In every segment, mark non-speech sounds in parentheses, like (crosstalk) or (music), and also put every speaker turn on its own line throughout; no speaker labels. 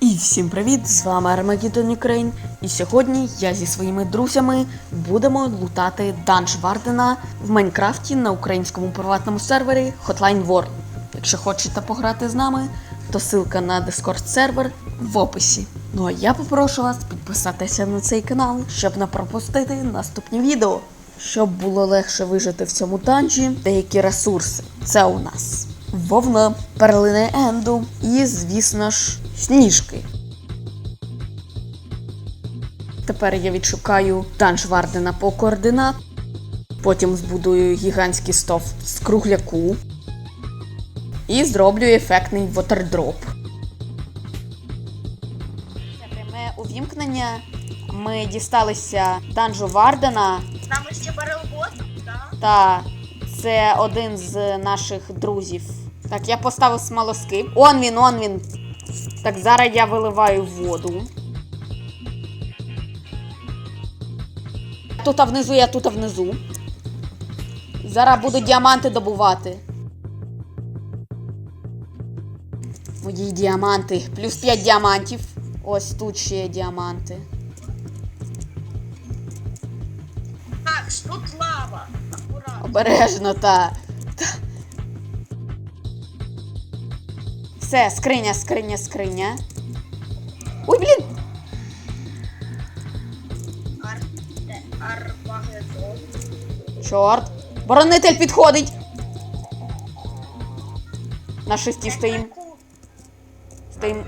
І всім привіт! З вами Армагеддон Ukraine. І сьогодні я зі своїми друзями будемо лутати данж Вардена в Майнкрафті на українському приватному сервері Hotline World. Якщо хочете пограти з нами, то ссылка на Discord сервер в описі. Ну а я попрошу вас підписатися на цей канал, щоб не пропустити наступні відео. Щоб було легше вижити в цьому данжі деякі ресурси. Це у нас вовна, перлини Енду і, звісно ж, сніжки. Тепер я відшукаю данж Вардена по координат. Потім збудую гігантський стов з кругляку. І зроблю ефектний вотердроп. Це пряме увімкнення. Ми дісталися данжу Вардена.
З нами ще барелбот, так?
Та це один з наших друзів. Так, я поставив смолоскип. Он він, он він. Так, зараз я виливаю воду. Тут а внизу, я тут внизу. Зараз буду діаманти добувати. Мої діаманти. Плюс 5 діамантів. Ось тут ще є діаманти.
Так, тут лава. Акуратно.
Обережно, та. Все, скриня, скриня, скриня. Ой, блін! Чорт. Боронитель підходить. На шесті стоїм. Стоїм.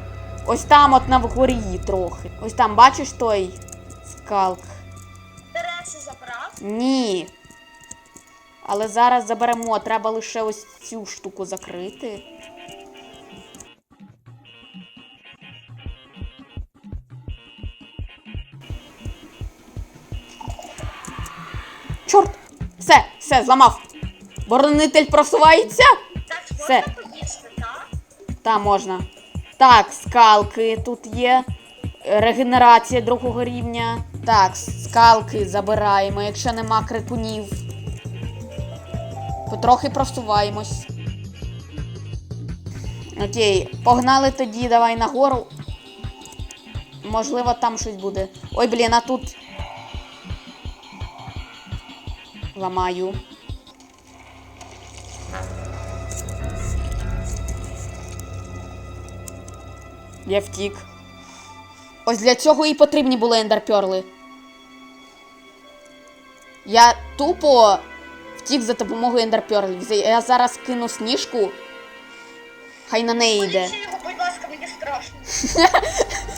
Ось там, от на вгорі трохи. Ось там, бачиш той скалк?
Тереси забрав.
Ні. Але зараз заберемо, треба лише ось цю штуку закрити. Чорт! Все, все, зламав. Боронитель просувається?
Так,
Все.
можна поїсти, так?
Та можна. Так, скалки тут є. Регенерація другого рівня. Так, скалки забираємо, якщо нема крикунів. Потрохи просуваємось. Окей, погнали тоді, давай нагору. Можливо, там щось буде. Ой, блін, а тут. Ламаю. Я втік. Ось для цього і потрібні були ендерперли. Я тупо втік за допомогою ендерперлів. Я зараз кину сніжку. Хай на неї йде.
Будь ласка, мені страшно. (laughs)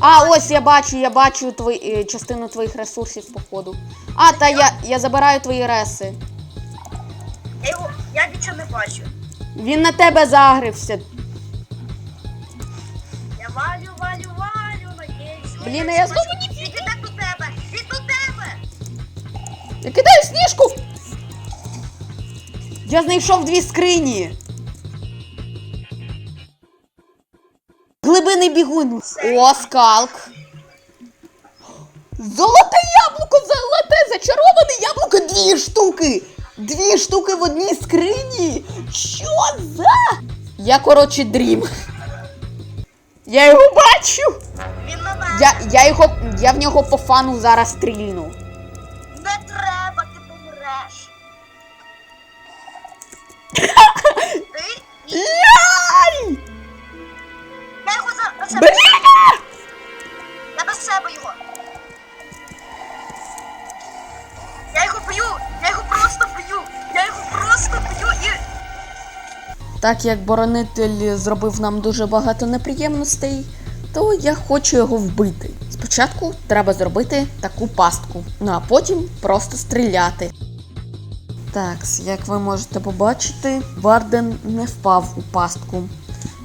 А, ось я бачу, я бачу твої, е, частину твоїх ресурсів, походу. А, та я, я забираю твої реси.
Я його, я нічого не бачу.
Він на тебе загрився.
Я валю, валю, валю, надіюсь.
Блін, я знову
не Він іде до тебе, він до тебе.
Я кидаю сніжку! Я знайшов дві скрині. Глибинний бігун. О, скалк. Золоте яблуко, золоте, зачароване яблуко, дві штуки. Дві штуки в одній скрині. Що за? Я, коротше, дрім. Я його бачу.
Він на мене.
Я, я його. Я в нього по фану зараз стрільну.
Не треба, ти помреш. (laughs) себе. Я до себе його. Я його б'ю! Я його просто б'ю! Я його просто б'ю і.
Так як боронитель зробив нам дуже багато неприємностей, то я хочу його вбити. Спочатку треба зробити таку пастку, ну а потім просто стріляти. Так, як ви можете побачити, Варден не впав у пастку.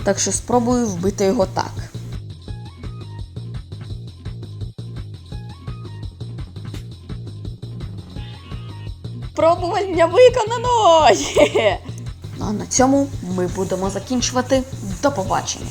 Так що спробую вбити його так. Пробування виконано! Ну а на цьому ми будемо закінчувати. До побачення.